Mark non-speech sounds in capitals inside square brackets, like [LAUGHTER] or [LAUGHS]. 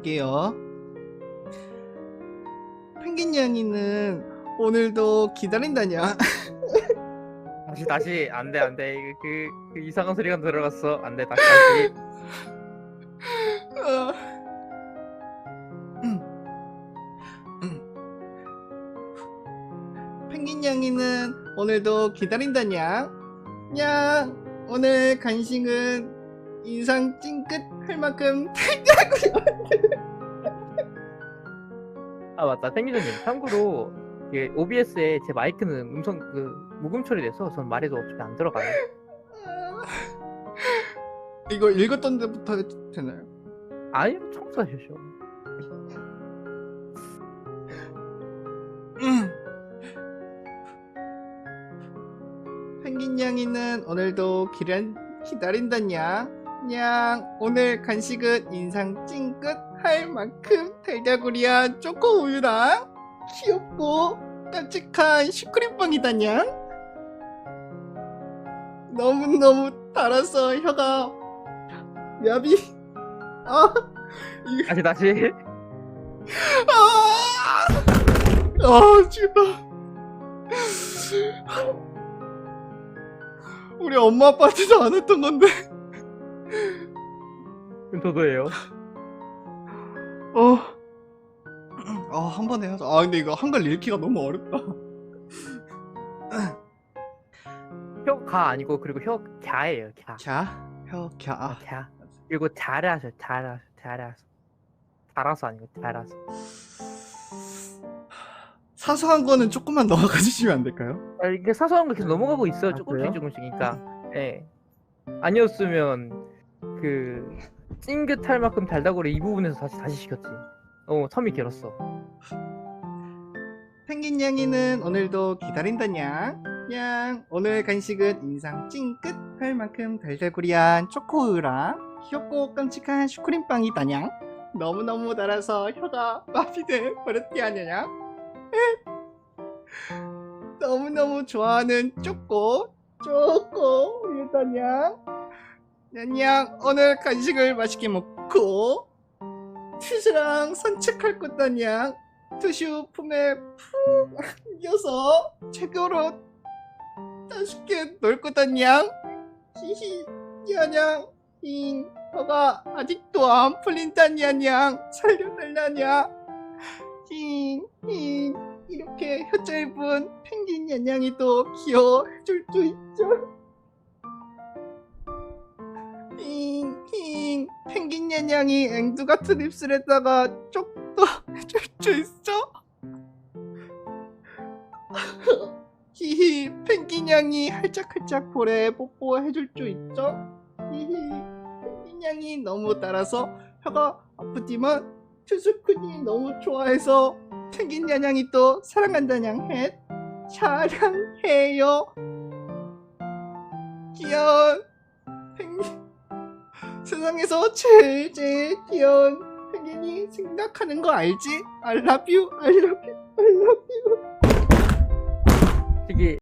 할게요. 펭귄 양이는 오늘도 기다린다냐? [LAUGHS] 다시 다시 안돼 안돼 그, 그 이상한 소리가 들어갔어 안돼 다시 다시 어. 음. 음. 펭귄 양이는 오늘도 기다린다냐? 냥 오늘 간식은 인상 찡긋 할 만큼 [LAUGHS] 아 맞다 땡기전님 참고로 이게 OBS에 제 마이크는 음성 그 무음 처리돼서 전 말해도 어차피 안 들어가요 [LAUGHS] 이거 읽었던 데부터 해도 되나요? 아니요 청소하셔 음. 펭귄 양이는 오늘도 기란, 기다린다냐? 냥 오늘 간식은 인상 찡긋 할 만큼 달달구리한 초코 우유랑 귀엽고 깜찍한 슈크림빵이다냐? 너무너무 달아서 혀가 야비 아, 이- 다시 다시 아, 아, 진짜. 우리 엄마 아빠한테도 안 했던 건데. 저도예요 어. 아, 한 번에 하자. 아, 근데 이거 한글 읽기가 너무 어렵다. 혀가 아니고 그리고 혀 갸예요 갸 갸, 혀, 갸. 아, 갸 그리고 잘하셔 잘하셔 잘하셔 잘아서 아니고 잘아서 사소한 거는 조금만 넣어가 주시면 안 될까요? 아, 이게 사소한 거 계속 넘어가고 있어요 아, 조금씩 그래요? 조금씩이니까 예 아니었으면 그 찡긋할 만큼 달다구리 이 부분에서 다시 다시 시켰지 어 텀이 길었어 펭귄 양이는 오늘도 기다린다냐? 양 오늘 간식은 인상 찡긋 할 만큼 달달구리한 초코우유랑 귀엽고 깜찍한 슈크림빵이다냐? 너무너무 달아서 혀가 마비돼 버렸디 아냐냐? 너무너무 좋아하는 초코 초코 우유다냐? 냥냥 오늘 간식을 맛있게 먹고 투수랑 산책할 거다냐? 투슈 품에 푹 안겨서 최고로 따숩게 놀 거다냥 히히 야냥 잉 너가. 아직도 안 풀린다냐냥 살려달라냐 잉잉. 이렇게 혀 짧은 펭귄 야냥이 또 귀여워 해줄 수 있죠 잉잉 펭귄 야냥이 앵두 같은 입술에다가 쪽도 [LAUGHS] 수 있어? [LAUGHS] 히히 펭귄 양이 할짝할짝 볼에 뽀뽀해줄 수 있죠? 히히 펭귄 양이 너무 따라서 혀가 아프지만 투스쿤이 너무 좋아해서 펭귄 양이 또 사랑한다냥 해 사랑해요 펭귄 세상에서 제일 제일 귀여운 흑인이 생각하는 거 알지? I love you, I love you, I love you. 되게